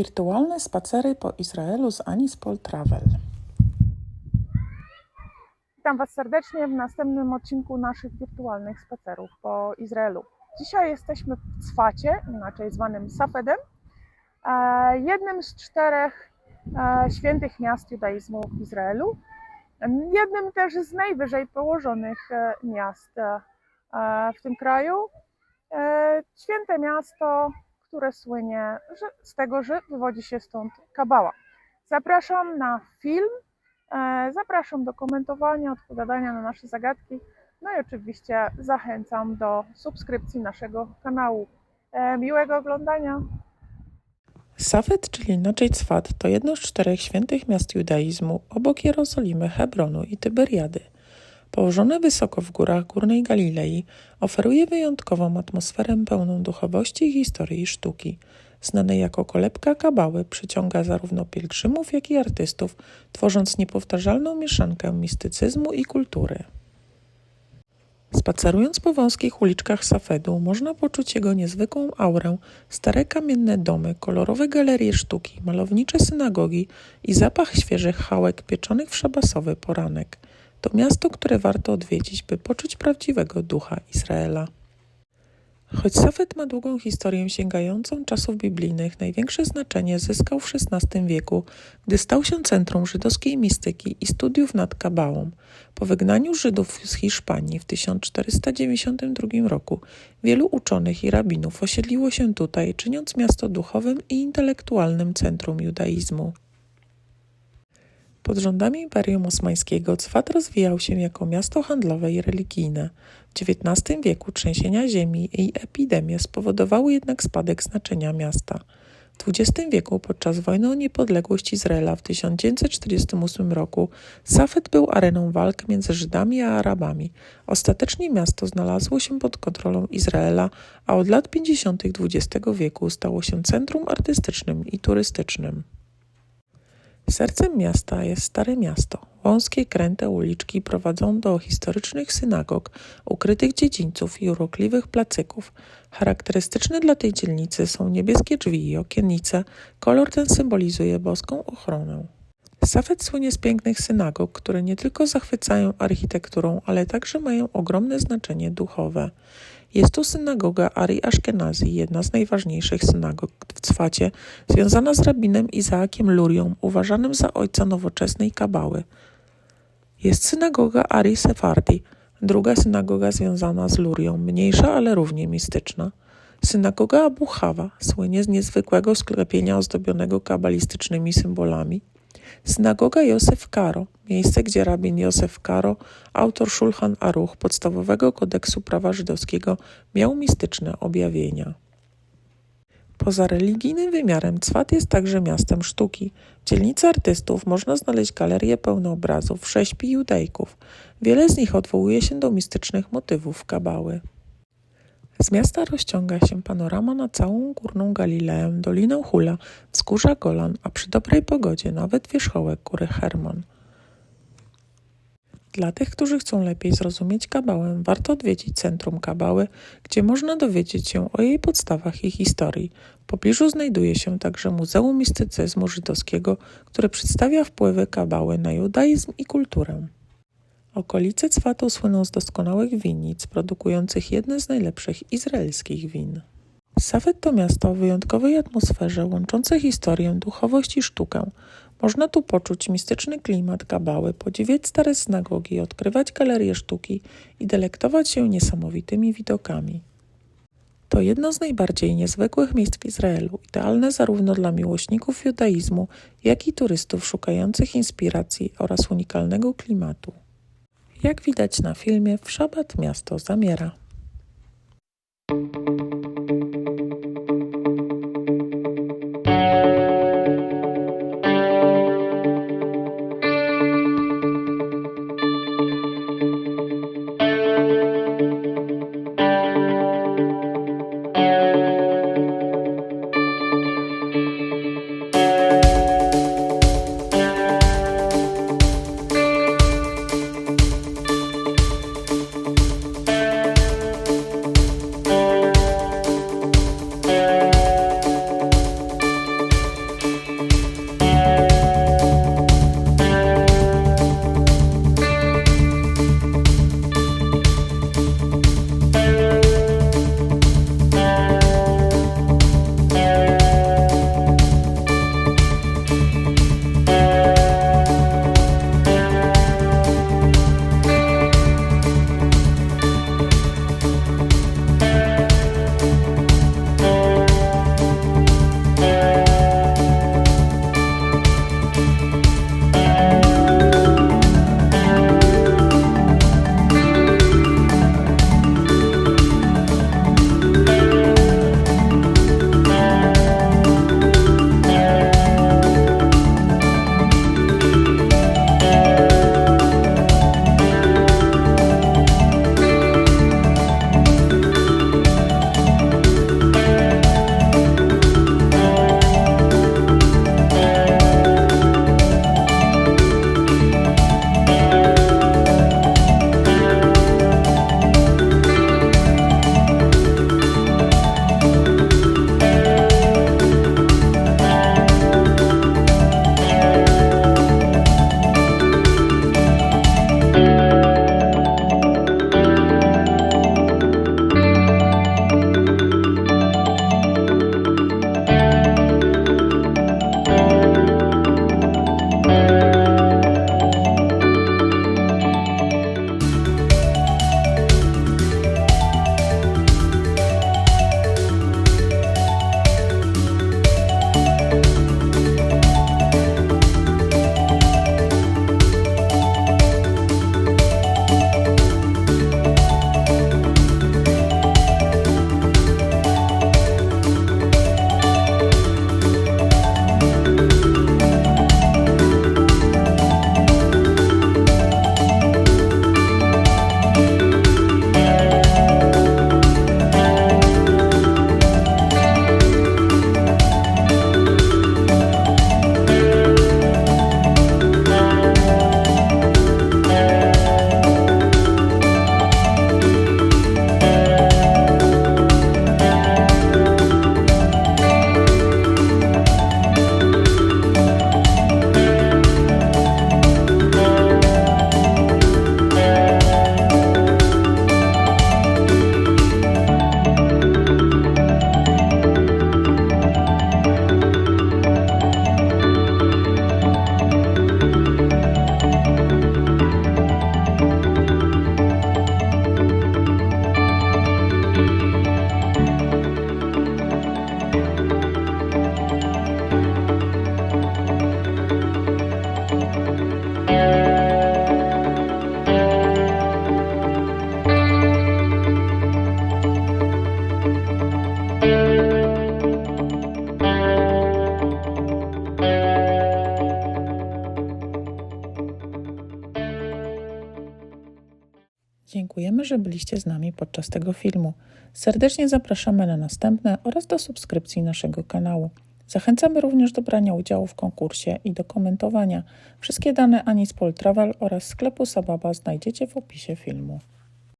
Wirtualne spacery po Izraelu z Anispol Travel. Witam Was serdecznie w następnym odcinku naszych wirtualnych spacerów po Izraelu. Dzisiaj jesteśmy w Cwacie, inaczej zwanym Safedem, e, jednym z czterech e, świętych miast judaizmu w Izraelu, jednym też z najwyżej położonych e, miast w tym kraju. Święte miasto, które słynie z tego, że wywodzi się stąd kabała. Zapraszam na film, e, zapraszam do komentowania, odpowiadania na nasze zagadki. No i oczywiście zachęcam do subskrypcji naszego kanału. E, miłego oglądania. Safed, czyli inaczej Cwat, to jedno z czterech świętych miast judaizmu obok Jerozolimy, Hebronu i Tyberiady. Położone wysoko w górach Górnej Galilei, oferuje wyjątkową atmosferę pełną duchowości, historii i sztuki. Znane jako kolebka kabały, przyciąga zarówno pielgrzymów, jak i artystów, tworząc niepowtarzalną mieszankę mistycyzmu i kultury. Spacerując po wąskich uliczkach Safedu, można poczuć jego niezwykłą aurę, stare kamienne domy, kolorowe galerie sztuki, malownicze synagogi i zapach świeżych chałek pieczonych w szabasowy poranek – to miasto, które warto odwiedzić, by poczuć prawdziwego ducha Izraela. Choć Safed ma długą historię sięgającą czasów biblijnych, największe znaczenie zyskał w XVI wieku, gdy stał się centrum żydowskiej mistyki i studiów nad Kabałą. Po wygnaniu Żydów z Hiszpanii w 1492 roku wielu uczonych i rabinów osiedliło się tutaj, czyniąc miasto duchowym i intelektualnym centrum judaizmu. Pod rządami Imperium Osmańskiego Cwat rozwijał się jako miasto handlowe i religijne. W XIX wieku trzęsienia ziemi i epidemie spowodowały jednak spadek znaczenia miasta. W XX wieku podczas wojny o niepodległość Izraela w 1948 roku Safed był areną walk między Żydami a Arabami. Ostatecznie miasto znalazło się pod kontrolą Izraela, a od lat 50. XX wieku stało się centrum artystycznym i turystycznym. Sercem miasta jest Stare Miasto. Wąskie, kręte uliczki prowadzą do historycznych synagog, ukrytych dziedzińców i urokliwych placyków. Charakterystyczne dla tej dzielnicy są niebieskie drzwi i okiennice. Kolor ten symbolizuje boską ochronę. Safed słynie z pięknych synagog, które nie tylko zachwycają architekturą, ale także mają ogromne znaczenie duchowe. Jest to synagoga Ari Ashkenazi, jedna z najważniejszych synagog w Cwacie, związana z rabinem Izaakiem Lurią, uważanym za ojca nowoczesnej kabały. Jest synagoga Ari Sefardi, druga synagoga związana z Lurią, mniejsza, ale równie mistyczna. Synagoga Abu Hawa słynie z niezwykłego sklepienia ozdobionego kabalistycznymi symbolami. Synagoga Józef Karo, miejsce, gdzie rabin Józef Karo, autor Szulchan Aruch, podstawowego kodeksu prawa żydowskiego, miał mistyczne objawienia. Poza religijnym wymiarem Cwat jest także miastem sztuki. W dzielnicy artystów można znaleźć galerie pełne obrazów, rzeźb i judejków. Wiele z nich odwołuje się do mistycznych motywów kabały. Z miasta rozciąga się panorama na całą Górną Galileę, Dolinę Hula, wzgórza Golan, a przy dobrej pogodzie nawet wierzchołek góry Hermon. Dla tych, którzy chcą lepiej zrozumieć kabałę, warto odwiedzić Centrum Kabały, gdzie można dowiedzieć się o jej podstawach i historii. W pobliżu znajduje się także Muzeum Mistycyzmu Żydowskiego, które przedstawia wpływy kabały na judaizm i kulturę. Okolice Cwatu słyną z doskonałych winnic, produkujących jedne z najlepszych izraelskich win. Safed to miasto o wyjątkowej atmosferze, łączące historię, duchowość i sztukę. Można tu poczuć mistyczny klimat kabały, podziwiać stare synagogi, odkrywać galerie sztuki i delektować się niesamowitymi widokami. To jedno z najbardziej niezwykłych miejsc w Izraelu, idealne zarówno dla miłośników judaizmu, jak i turystów szukających inspiracji oraz unikalnego klimatu. Jak widać na filmie, w szabat miasto zamiera. Dziękujemy, że byliście z nami podczas tego filmu. Serdecznie zapraszamy na następne oraz do subskrypcji naszego kanału. Zachęcamy również do brania udziału w konkursie i do komentowania. Wszystkie dane Ani z Travel oraz sklepu Sababa znajdziecie w opisie filmu.